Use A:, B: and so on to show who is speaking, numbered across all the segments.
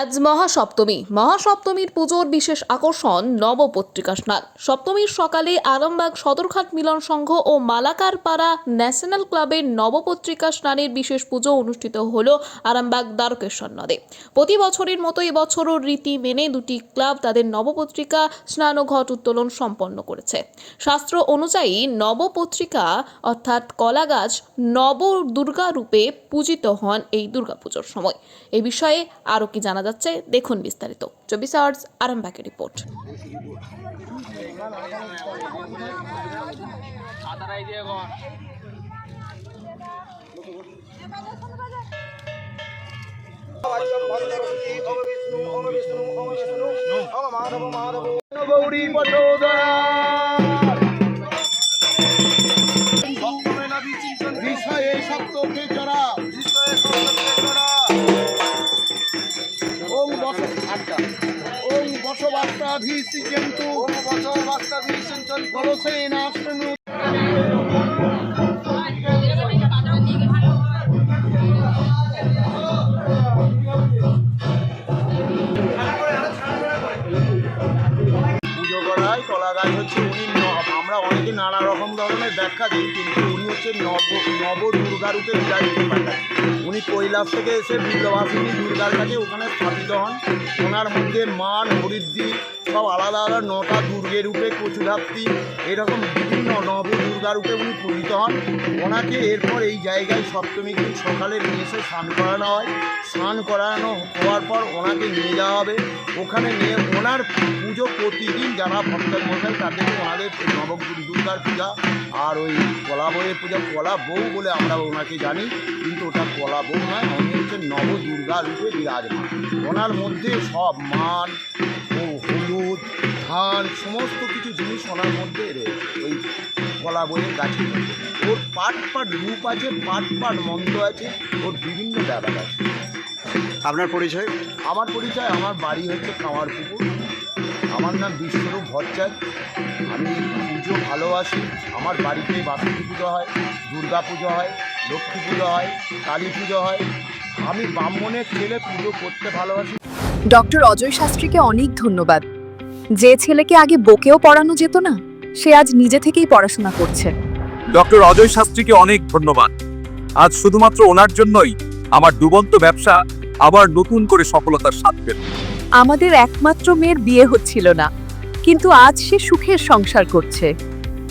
A: আজ মহাসপ্তমী। মহাসপ্তমীর পুজোর বিশেষ আকর্ষণ নবপত্রিকা স্নান। সপ্তমীর সকালে আরামবাগ সদরঘাট মিলন সংঘ ও মালাকার পাড়া ন্যাশনাল ক্লাবের নবপত্রিকা স্নানের বিশেষ পুজো অনুষ্ঠিত হল আরামবাগ দ্বারকেশ্বর নদে। প্রতি বছরের মতো এবছরও রীতি মেনে দুটি ক্লাব তাদের নবপত্রিকা, স্নান ও ঘট উত্তোলন সম্পন্ন করেছে। শাস্ত্র অনুযায়ী নবপত্রিকা, অর্থাৎ কলা গাছ নব দুর্গা রূপে পূজিত হন এই দুর্গাপুজোর সময়। এ বিষয়ে আরও কি জানা যাচ্ছে। দেখুন বিস্তারিত। চব্বিশ আওয়ার্স আরামবাগের রিপোর্ট।
B: বিষয়ে সপ্তকে চড়া আটটা ওং বসবাস্তাধীশি জন্তু ওং বসবাস্তাধীশি জন্তু কলসেনাষ্টনু পুজো করায় কলা গাছ হচ্ছে অনেকে নানা রকম ধরনের ব্যাখ্যা দিই কিন্তু উনি হচ্ছে নব নব দুর্গা রূপে বিরাজিত পাঠান উনি কৈলাস থেকে এসে বিদ্যবাসিনী দুর্গার কাছে ওখানে স্থাপিত হন। ওনার মধ্যে মান হরিদ্দি সব আলাদা আলাদা নটা দুর্গের রূপে কচুধাত্রী, এরকম বিভিন্ন নব দুর্গা রূপে উনি পূজিত হন। ওনাকে এরপর এই জায়গায় সপ্তমী দিন সকালে নিয়ে এসে স্নান করানো হয়। স্নান করানো হওয়ার পর ওনাকে নিয়ে যাওয়া হবে। ওখানে নিয়ে ওনার পুজো প্রতিদিন যারা ভক্তের মশাই তাদেরকে ওনাদের নব দুর্গার পূজা আর ওই কলা বইয়ের পূজা। কলা বউ বলে আমরা ওনাকে জানি কিন্তু ওটা কলা বউ নয় উনি হচ্ছে নব দুর্গা রূপে বিরাজমান। ওনার মধ্যে সব মান ও হলুদ ধান সমস্ত কিছু জিনিস ওনার মধ্যে রয়েছে ওই কলা বইয়ের গাছের মধ্যে। ওর পাট পাট রূপ আছে পাট পাট মন্ত্র আছে ওর বিভিন্ন ব্যাপার আছে।
C: আপনার পরিচয়?
B: আমার পরিচয় আমার বাড়ি হচ্ছে কামারপুকুর। আমার নাম বিশ্বরূপ ভট্টাচার্য। আমি পুজো ভালোবাসি। আমার বাড়িতে বাসন্তী পুজো হয় দুর্গা পুজো হয় লক্ষ্মী পুজো হয় কালী পুজো হয়। আমি ব্রাহ্মণের ছেলে পুজো করতে ভালোবাসি।
D: ডক্টর অজয় শাস্ত্রীকে অনেক ধন্যবাদ। যে ছেলেকে আগে বকেও পড়ানো যেত না সে আজ নিজে থেকেই পড়াশোনা করছে।
C: ডক্টর অজয় শাস্ত্রীকে অনেক ধন্যবাদ। আজ শুধুমাত্র ওনার জন্যই আমার ডুবন্ত ব্যবসা আবার নতুন করে সফলতার স্বাদ পেল।
D: আমাদের একমাত্র মেয়ের বিয়ে হচ্ছিল না। কিন্তু আজ সে সুখের সংসার করছে।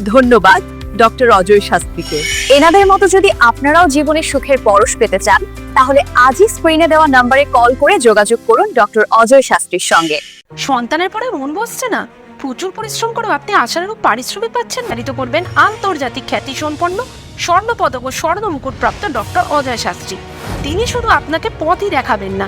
D: ধন্যবাদ ডক্টর অজয় শাস্ত্রীকে।
E: এনাদের মতো যদি আপনারাও জীবনে সুখের পরশ পেতে চান, তাহলে আজই স্ক্রিনে দেওয়া নম্বরে কল করে যোগাযোগ করুন ডক্টর অজয় শাস্ত্রীর সঙ্গে।
F: সন্তানের পরে মন বসছে না। প্রচুর পরিশ্রম করেও আপনি আশানুরূপ পারিশ্রমিক পাচ্ছেন নারিত করবেন আন্তর্জাতিক খ্যাতি সম্পন্ন স্বর্ণ পদক ও স্বর্ণ মুকুট প্রাপ্ত ডক্টর অজয় শাস্ত্রী। তিনি শুধু আপনাকে পথই দেখাবেন না